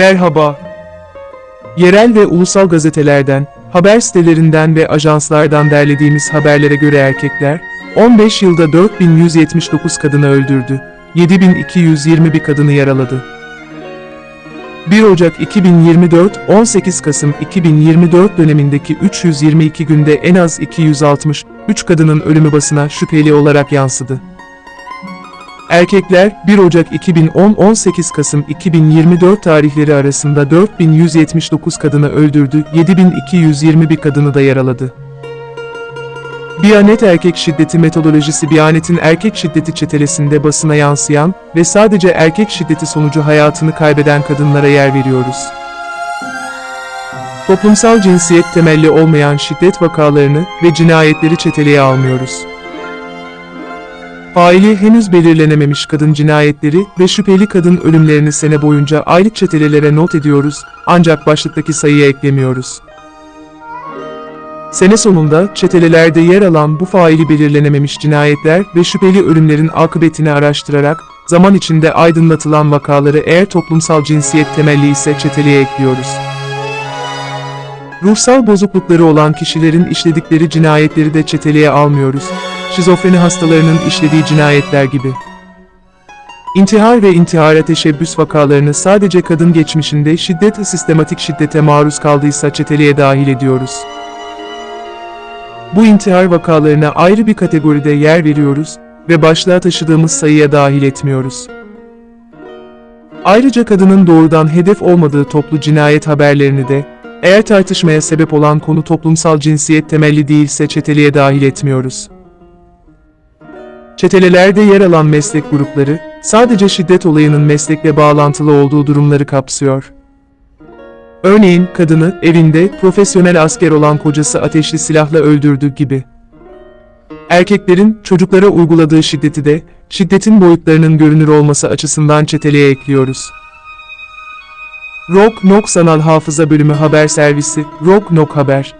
Merhaba. Yerel ve ulusal gazetelerden, haber sitelerinden ve ajanslardan derlediğimiz haberlere göre erkekler, 15 yılda 4179 kadını öldürdü, 7221 kadını yaraladı. 1 Ocak 2024, 18 Kasım 2024 dönemindeki 322 günde en az 263 kadının ölümü basına şüpheli olarak yansıdı. Erkekler 1 Ocak 2010-18 Kasım 2024 tarihleri arasında 4179 kadını öldürdü, 7221 kadını da yaraladı. Biyanet Erkek Şiddeti Metodolojisi Biyanet'in erkek şiddeti çetelesinde basına yansıyan ve sadece erkek şiddeti sonucu hayatını kaybeden kadınlara yer veriyoruz. Toplumsal cinsiyet temelli olmayan şiddet vakalarını ve cinayetleri çeteleye almıyoruz. Faili henüz belirlenememiş kadın cinayetleri ve şüpheli kadın ölümlerini sene boyunca aylık çetelelere not ediyoruz, ancak başlıktaki sayıya eklemiyoruz. Sene sonunda çetelelerde yer alan bu faili belirlenememiş cinayetler ve şüpheli ölümlerin akıbetini araştırarak, zaman içinde aydınlatılan vakaları eğer toplumsal cinsiyet temelli ise çeteliğe ekliyoruz. Ruhsal bozuklukları olan kişilerin işledikleri cinayetleri de çeteliğe almıyoruz. Şizofreni hastalarının işlediği cinayetler gibi. İntihar ve intihara teşebbüs vakalarını sadece kadın geçmişinde şiddet sistematik şiddete maruz kaldıysa çeteliğe dahil ediyoruz. Bu intihar vakalarına ayrı bir kategoride yer veriyoruz ve başlığa taşıdığımız sayıya dahil etmiyoruz. Ayrıca kadının doğrudan hedef olmadığı toplu cinayet haberlerini de, eğer tartışmaya sebep olan konu toplumsal cinsiyet temelli değilse çeteliğe dahil etmiyoruz. Çetelelerde yer alan meslek grupları, sadece şiddet olayının meslekle bağlantılı olduğu durumları kapsıyor. Örneğin, kadını, evinde, profesyonel asker olan kocası ateşli silahla öldürdü gibi. Erkeklerin, çocuklara uyguladığı şiddeti de, şiddetin boyutlarının görünür olması açısından çeteliğe ekliyoruz. Rock Nok Sanal Hafıza Bölümü Haber Servisi, Rock Nok Haber.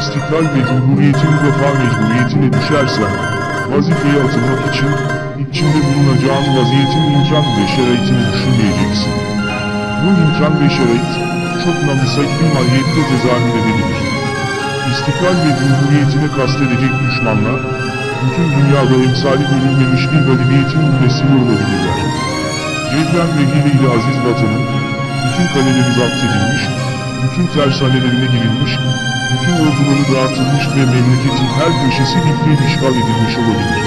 istiklal ve cumhuriyetin müdafaa mecburiyetine düşersen, vazifeye atılmak için, içinde bulunacağın vaziyetin imkan ve şeraitini düşünmeyeceksin. Bu imkan ve şerait, çok namisak bir mahiyette tezahür edebilir. İstiklal ve cumhuriyetine kastedecek düşmanlar, bütün dünyada emsali görülmemiş bir galibiyetin mümessili olabilirler. Cebren ve hile ile aziz vatanın, bütün kaleleri zapt edilmiş, bütün tersanelerine girilmiş, bütün orduları dağıtılmış ve memleketin her köşesi bir işgal edilmiş olabilir.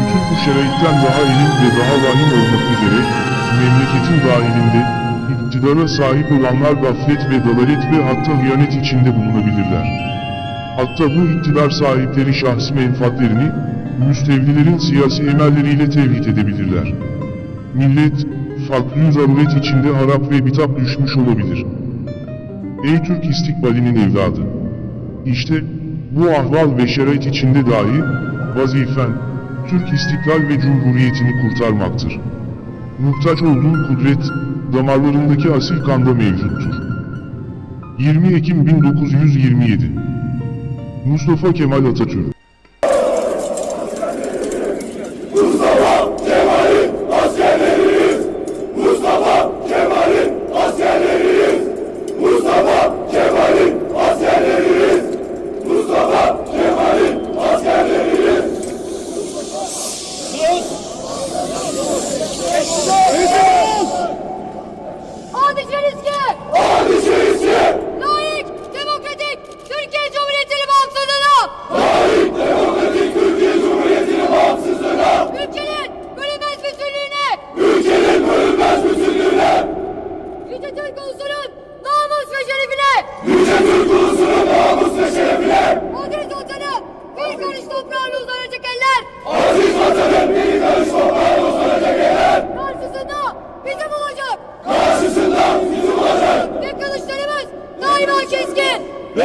Bütün bu şeraitten daha elim ve daha vahim olmak üzere, memleketin dahilinde, iktidara sahip olanlar gaflet ve dalalet ve hatta hıyanet içinde bulunabilirler. Hatta bu iktidar sahipleri şahsi menfaatlerini, müstevlilerin siyasi emelleriyle tevhid edebilirler. Millet, fakr zaruret içinde harap ve bitap düşmüş olabilir. Ey Türk istikbalinin evladı! İşte, bu ahval ve şerait içinde dahi, vazifen, Türk istiklal ve cumhuriyetini kurtarmaktır. Muhtaç olduğun kudret, damarlarındaki asil kanda mevcuttur. 20 Ekim 1927 Mustafa Kemal Atatürk Aziz vatanım, bir karış toprağına uzanacak eller! Karşısında bizim olacak! Ve kılıçlarımız daima keskin. Ve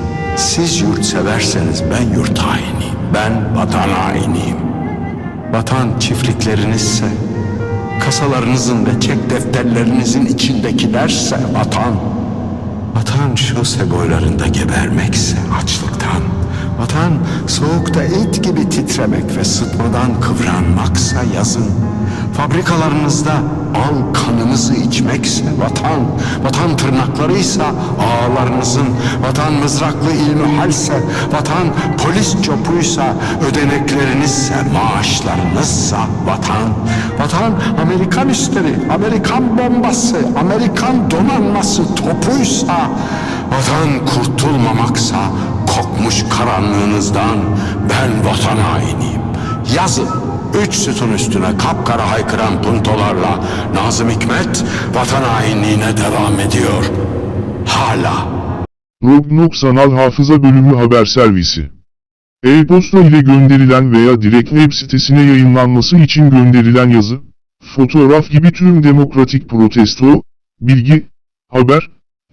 siz yurtseverseniz ben yurt hainiyim. Ben vatan hainiyim. Vatan çiftliklerinizse, kasalarınızın ve çek defterlerinizin içindekilerse vatan. Vatan şose boylarında gebermekse açlıktan. Vatan soğukta et gibi titremek ve sıtmadan kıvranmaksa yazın. Fabrikalarınızda al kanınızı içmekse vatan. Vatan tırnaklarıysa ağalarınızın. Vatan mızraklı ilmihalse. Vatan polis çopuysa ödeneklerinizse maaşlarınızsa vatan. Vatan Amerikan üstleri, Amerikan bombası, Amerikan donanması topuysa. Vatan kurtulmamaksa kokmuş karanlığınızdan ben vatan hainiyim. Yazın üç sütun üstüne kapkara haykıran puntolarla Nazım Hikmet vatan hainliğine devam ediyor. Hala. Rognok Sanal Hafıza Bölümü Haber Servisi E-posta ile gönderilen veya direkt web sitesine yayınlanması için gönderilen yazı, fotoğraf gibi tüm demokratik protesto, bilgi, haber,